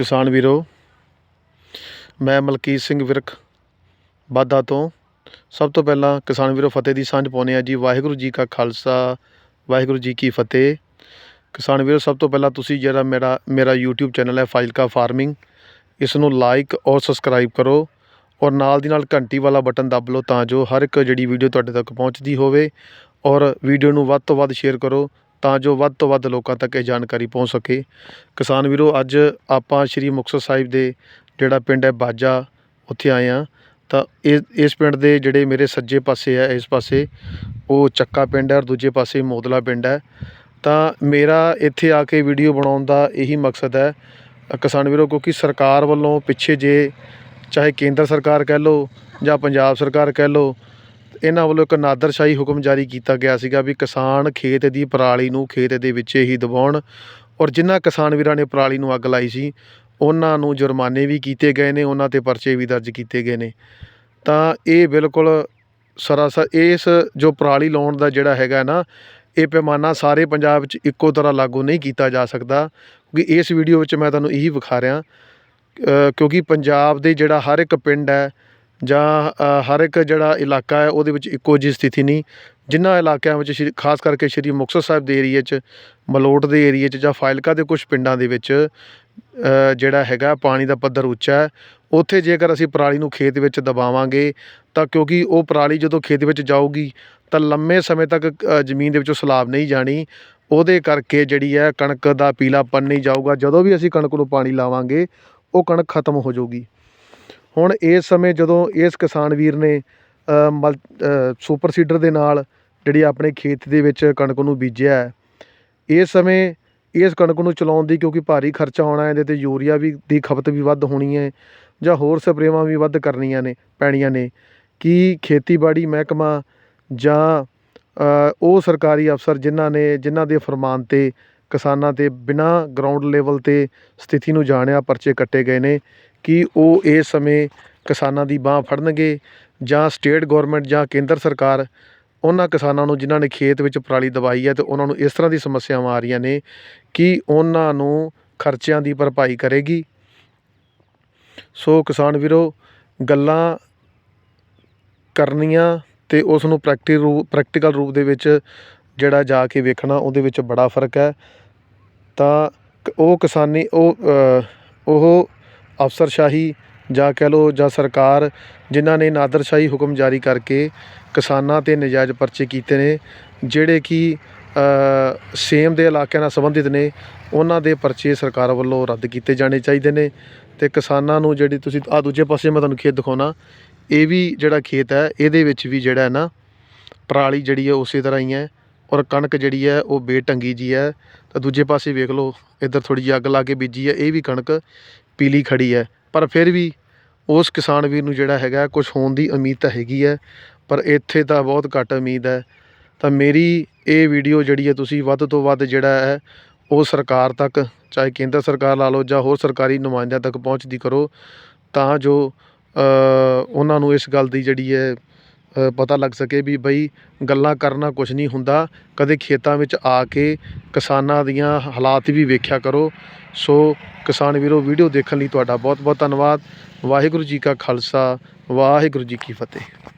ਕਿਸਾਨ ਵੀਰੋ, ਮੈਂ ਮਲਕੀਤ ਸਿੰਘ ਵਿਰਕ, ਬਾਦਾ ਤੋਂ। ਸਭ ਤੋਂ ਪਹਿਲਾਂ ਕਿਸਾਨ ਵੀਰੋ, ਫਤਿਹ ਦੀ ਸਾਂਝ ਪਾਉਂਦੇ ਆ ਜੀ। ਵਾਹਿਗੁਰੂ ਜੀ ਕਾ ਖਾਲਸਾ, ਵਾਹਿਗੁਰੂ ਜੀ ਕੀ ਫਤਿਹ। ਕਿਸਾਨ ਵੀਰੋ, ਸਭ ਤੋਂ ਪਹਿਲਾਂ ਤੁਸੀਂ ਜਿਹੜਾ ਮੇਰਾ ਮੇਰਾ YouTube ਚੈਨਲ ਹੈ ਫਾਜ਼ਿਲਕਾ ਫਾਰਮਿੰਗ ਇਸ ਨੂੰ ਲਾਈਕ ਔਰ ਸਬਸਕ੍ਰਾਈਬ ਕਰੋ ਔਰ ਨਾਲ ਦੀ ਨਾਲ ਘੰਟੀ ਵਾਲਾ ਬਟਨ ਦੱਬ ਲਓ ਤਾਂ ਜੋ ਹਰ ਇੱਕ ਜਿਹੜੀ ਵੀਡੀਓ ਤੁਹਾਡੇ ਤੱਕ ਪਹੁੰਚਦੀ ਹੋਵੇ ਔਰ ਵੀਡੀਓ ਨੂੰ ਵੱਧ ਤੋਂ ਵੱਧ ਸ਼ੇਅਰ ਕਰੋ ਤਾਂ ਜੋ ਵੱਧ ਤੋਂ ਵੱਧ ਲੋਕਾਂ ਤੱਕ ਇਹ ਜਾਣਕਾਰੀ ਪਹੁੰਚ ਸਕੇ। ਕਿਸਾਨ ਵੀਰੋ, ਅੱਜ ਆਪਾਂ ਸ਼੍ਰੀ ਮੁਕਤਸਰ ਸਾਹਿਬ ਦੇ ਜਿਹੜਾ ਪਿੰਡ ਹੈ ਬਾਜਾ, ਉੱਥੇ ਆਏ ਹਾਂ। ਤਾਂ ਇਹ, ਇਸ ਪਿੰਡ ਦੇ ਜਿਹੜੇ ਮੇਰੇ ਸੱਜੇ ਪਾਸੇ ਹੈ, ਇਸ ਪਾਸੇ ਉਹ ਚੱਕਾ ਪਿੰਡ ਹੈ ਔਰ ਦੂਜੇ ਪਾਸੇ ਮੋਦਲਾ ਪਿੰਡ ਹੈ। ਤਾਂ ਮੇਰਾ ਇੱਥੇ ਆ ਕੇ ਵੀਡੀਓ ਬਣਾਉਣ ਦਾ ਇਹੀ ਮਕਸਦ ਹੈ। ਕਿਸਾਨ ਵੀਰੋ, ਕਿਉਂਕਿ ਸਰਕਾਰ ਵੱਲੋਂ ਪਿੱਛੇ ਜੇ ਚਾਹੇ ਕੇਂਦਰ ਸਰਕਾਰ ਕਹਿ ਲਓ ਜਾਂ ਪੰਜਾਬ ਸਰਕਾਰ ਕਹਿ ਲਓ ਇਹਨਾਂ ਵੱਲੋਂ ਇੱਕ ਨਾਦਰਸ਼ਾਹੀ ਹੁਕਮ ਜਾਰੀ ਕੀਤਾ ਗਿਆ ਸੀਗਾ ਵੀ ਕਿਸਾਨ ਖੇਤ ਦੀ ਪਰਾਲੀ ਨੂੰ ਖੇਤ ਦੇ ਵਿੱਚ ਹੀ ਦਬਾਉਣ ਔਰ ਜਿਨ੍ਹਾਂ ਕਿਸਾਨ ਵੀਰਾਂ ਨੇ ਪਰਾਲੀ ਨੂੰ ਅੱਗ ਲਾਈ ਸੀ, ਉਹਨਾਂ ਨੂੰ ਜੁਰਮਾਨੇ ਵੀ ਕੀਤੇ ਗਏ ਨੇ, ਉਹਨਾਂ ਤੇ ਪਰਚੇ ਵੀ ਦਰਜ ਕੀਤੇ ਗਏ ਨੇ। ਤਾਂ ਇਹ ਬਿਲਕੁਲ ਸਰਾਸਰ ਇਸ ਜੋ ਪਰਾਲੀ ਲਾਉਣ ਦਾ ਜਿਹੜਾ ਹੈਗਾ ਨਾ, ਇਹ ਪੈਮਾਨਾ ਸਾਰੇ ਪੰਜਾਬ ਵਿੱਚ ਇੱਕੋ ਤਰ੍ਹਾਂ ਲਾਗੂ ਨਹੀਂ ਕੀਤਾ ਜਾ ਸਕਦਾ ਕਿਉਂਕਿ ਇਸ ਵੀਡੀਓ ਵਿੱਚ ਮੈਂ ਤੁਹਾਨੂੰ ਇਹੀ ਵਿਖਾ ਰਿਹਾ। ਕਿਉਂਕਿ ਪੰਜਾਬ ਦੇ ਜਿਹੜਾ ਹਰ ਇੱਕ ਪਿੰਡ ਹੈ ਜਾਂ ਹਰ ਇੱਕ ਜਿਹੜਾ ਇਲਾਕਾ ਹੈ ਉਹਦੇ ਵਿੱਚ ਇੱਕੋ ਜਿਹੀ ਸਥਿਤੀ ਨਹੀਂ। ਜਿਨ੍ਹਾਂ ਇਲਾਕਿਆਂ ਵਿੱਚ ਸ਼੍ਰੀ, ਖਾਸ ਕਰਕੇ ਸ਼੍ਰੀ ਮੁਕਤਸਰ ਸਾਹਿਬ ਦੇ ਏਰੀਏ 'ਚ, ਮਲੋਟ ਦੇ ਏਰੀਏ 'ਚ ਜਾਂ ਫਾਇਲਕਾ ਦੇ ਕੁਝ ਪਿੰਡਾਂ ਦੇ ਵਿੱਚ ਜਿਹੜਾ ਹੈਗਾ ਪਾਣੀ ਦਾ ਪੱਧਰ ਉੱਚਾ ਹੈ, ਉੱਥੇ ਜੇਕਰ ਅਸੀਂ ਪਰਾਲੀ ਨੂੰ ਖੇਤ ਵਿੱਚ ਦਬਾਵਾਂਗੇ, ਤਾਂ ਕਿਉਂਕਿ ਉਹ ਪਰਾਲੀ ਜਦੋਂ ਖੇਤ ਵਿੱਚ ਜਾਊਗੀ, ਤਾਂ ਲੰਮੇ ਸਮੇਂ ਤੱਕ ਜ਼ਮੀਨ ਦੇ ਵਿੱਚੋਂ ਸਲਾਬ ਨਹੀਂ ਜਾਣੀ। ਉਹਦੇ ਕਰਕੇ ਜਿਹੜੀ ਹੈ ਕਣਕ ਦਾ ਪੀਲਾਪਨ ਨਹੀਂ ਜਾਊਗਾ। ਜਦੋਂ ਵੀ ਅਸੀਂ ਕਣਕ ਨੂੰ ਪਾਣੀ ਲਾਵਾਂਗੇ, ਉਹ ਕਣਕ ਖਤਮ ਹੋ ਜਾਊਗੀ। ਹੁਣ ਇਸ ਸਮੇਂ ਜਦੋਂ ਇਸ ਕਿਸਾਨ ਵੀਰ ਨੇ ਮਲ ਅ, ਸੁਪਰ ਸੀਡਰ ਦੇ ਨਾਲ ਜਿਹੜੀ ਆਪਣੇ ਖੇਤ ਦੇ ਵਿੱਚ ਕਣਕ ਨੂੰ ਬੀਜਿਆ ਇਸ ਸਮੇਂ ਇਸ ਕਣਕ ਨੂੰ ਚਲਾਉਣ ਦੀ ਕਿਉਂਕਿ ਭਾਰੀ ਖਰਚਾ ਹੋਣਾ ਇਹਦੇ ਤੇ ਯੂਰੀਆ ਵੀ ਦੀ ਖਪਤ ਵੀ ਵੱਧ ਹੋਣੀ ਹੈ ਜਾਂ ਹੋਰ ਸਪਰੇਵਾਂ ਵੀ ਵੱਧ ਕਰਨੀਆਂ ਨੇ ਪੈਣੀਆਂ ਨੇ ਕੀ ਖੇਤੀਬਾੜੀ ਮਹਿਕਮਾ ਜਾਂ ਉਹ ਸਰਕਾਰੀ ਅਫਸਰ ਜਿਨ੍ਹਾਂ ਨੇ ਜਿਨ੍ਹਾਂ ਦੇ ਫਰਮਾਨ ਤੇ ਕਿਸਾਨਾਂ ਤੇ ਬਿਨਾਂ ਗਰਾਊਂਡ ਲੈਵਲ ਤੇ ਸਥਿਤੀ ਨੂੰ ਜਾਣਿਆ ਪਰਚੇ ਕੱਟੇ ਗਏ ਨੇ ਕਿ ਉਹ ਇਸ ਸਮੇਂ ਕਿਸਾਨਾਂ ਦੀ ਬਾਂਹ ਫੜਨਗੇ ਜਾਂ ਸਟੇਟ ਗੌਰਮੈਂਟ ਜਾਂ ਕੇਂਦਰ ਸਰਕਾਰ ਉਹਨਾਂ ਕਿਸਾਨਾਂ ਨੂੰ, ਜਿਨ੍ਹਾਂ ਨੇ ਖੇਤ ਵਿੱਚ ਪਰਾਲੀ ਦਵਾਈ ਹੈ ਅਤੇ ਉਹਨਾਂ ਨੂੰ ਇਸ ਤਰ੍ਹਾਂ ਦੀ ਸਮੱਸਿਆਵਾਂ ਆ ਰਹੀਆਂ ਨੇ ਕਿ ਉਹਨਾਂ ਨੂੰ ਖਰਚਿਆਂ ਦੀ ਭਰਪਾਈ ਕਰੇਗੀ। ਸੋ ਕਿਸਾਨ ਵੀਰੋ, ਗੱਲਾਂ ਕਰਨੀਆਂ ਅਤੇ ਉਸ ਨੂੰ ਪ੍ਰੈਕਟੀ ਰੂ ਪ੍ਰੈਕਟੀਕਲ ਰੂਪ ਦੇ ਵਿੱਚ ਜਿਹੜਾ ਜਾ ਕੇ ਵੇਖਣਾ, ਉਹਦੇ ਵਿੱਚ ਬੜਾ ਫ਼ਰਕ ਹੈ। ਤਾਂ ਉਹ ਕਿਸਾਨੀ, ਉਹ ਉਹ ਅਫਸਰਸ਼ਾਹੀ ਜਾਂ ਕਹਿ ਲਓ ਜਾਂ ਸਰਕਾਰ ਜਿਨ੍ਹਾਂ ਨੇ ਨਾਦਰਸ਼ਾਹੀ ਹੁਕਮ ਜਾਰੀ ਕਰਕੇ ਕਿਸਾਨਾਂ ਤੇ ਨਜਾਇਜ਼ ਪਰਚੇ ਕੀਤੇ ਨੇ, ਜਿਹੜੇ ਕਿ ਸੇਮ ਦੇ ਇਲਾਕਿਆਂ ਨਾਲ ਸੰਬੰਧਿਤ ਨੇ, ਉਹਨਾਂ ਦੇ ਪਰਚੇ ਸਰਕਾਰ ਵੱਲੋਂ ਰੱਦ ਕੀਤੇ ਜਾਣੇ ਚਾਹੀਦੇ ਨੇ। ਅਤੇ ਕਿਸਾਨਾਂ ਨੂੰ ਜਿਹੜੀ ਤੁਸੀਂ ਆਹ ਦੂਜੇ ਪਾਸੇ ਮੈਂ ਤੁਹਾਨੂੰ ਖੇਤ ਦਿਖਾਉਣਾ, ਇਹ ਵੀ ਜਿਹੜਾ ਖੇਤ ਹੈ, ਇਹਦੇ ਵਿੱਚ ਵੀ ਜਿਹੜਾ ਹੈ ਨਾ, ਪਰਾਲੀ ਜਿਹੜੀ ਹੈ ਉਸੇ ਤਰ੍ਹਾਂ ਹੀ ਹੈ ਔਰ ਕਣਕ ਜਿਹੜੀ ਹੈ ਉਹ ਬੇਟੰਗੀ ਜੀ ਹੈ। ਤਾਂ ਦੂਜੇ ਪਾਸੇ ਵੇਖ ਲਓ, ਇੱਧਰ ਥੋੜੀ ਜਿਹੀ ਅੱਗ ਲਾ ਕੇ ਬੀਜੀ ਹੈ, ਇਹ ਵੀ ਕਣਕ ਪੀਲੀ ਖੜੀ ਹੈ। ਪਰ ਫਿਰ ਵੀ ਉਸ ਕਿਸਾਨ ਵੀਰ ਨੂੰ ਜਿਹੜਾ ਹੈਗਾ ਕੁਝ ਹੋਣ ਦੀ ਉਮੀਦ ਤਾਂ ਹੈਗੀ ਹੈ, ਪਰ ਇੱਥੇ ਤਾਂ ਬਹੁਤ ਘੱਟ ਉਮੀਦ ਹੈ। ਤਾਂ ਮੇਰੀ ਇਹ ਵੀਡੀਓ ਜਿਹੜੀ ਹੈ ਤੁਸੀਂ ਵੱਧ ਤੋਂ ਵੱਧ ਜਿਹੜਾ ਹੈ, ਉਹ ਸਰਕਾਰ ਤੱਕ, ਚਾਹੇ ਕੇਂਦਰ ਸਰਕਾਰ ਲਾ ਲਓ ਜਾਂ ਹੋਰ ਸਰਕਾਰੀ ਨੁਮਾਇੰਦਿਆਂ ਤੱਕ ਪਹੁੰਚਦੀ ਕਰੋ, ਤਾਂ ਜੋ ਉਹਨਾਂ ਨੂੰ ਇਸ ਗੱਲ ਦੀ ਜਿਹੜੀ ਹੈ ਪਤਾ ਲੱਗ ਸਕੇ ਵੀ ਬਈ ਗੱਲਾਂ ਕਰਨਾ ਕੁਝ ਨਹੀਂ ਹੁੰਦਾ। ਕਦੇ ਖੇਤਾਂ ਵਿੱਚ ਆ ਕੇ ਕਿਸਾਨਾਂ ਦੀਆਂ ਹਾਲਾਤ ਵੀ ਵੇਖਿਆ ਕਰੋ। ਸੋ ਕਿਸਾਨ ਵੀਰੋ, ਵੀਡੀਓ ਦੇਖਣ ਲਈ ਤੁਹਾਡਾ ਬਹੁਤ ਬਹੁਤ ਧੰਨਵਾਦ। ਵਾਹਿਗੁਰੂ ਜੀ ਕਾ ਖਾਲਸਾ, ਵਾਹਿਗੁਰੂ ਜੀ ਕੀ ਫਤਿਹ।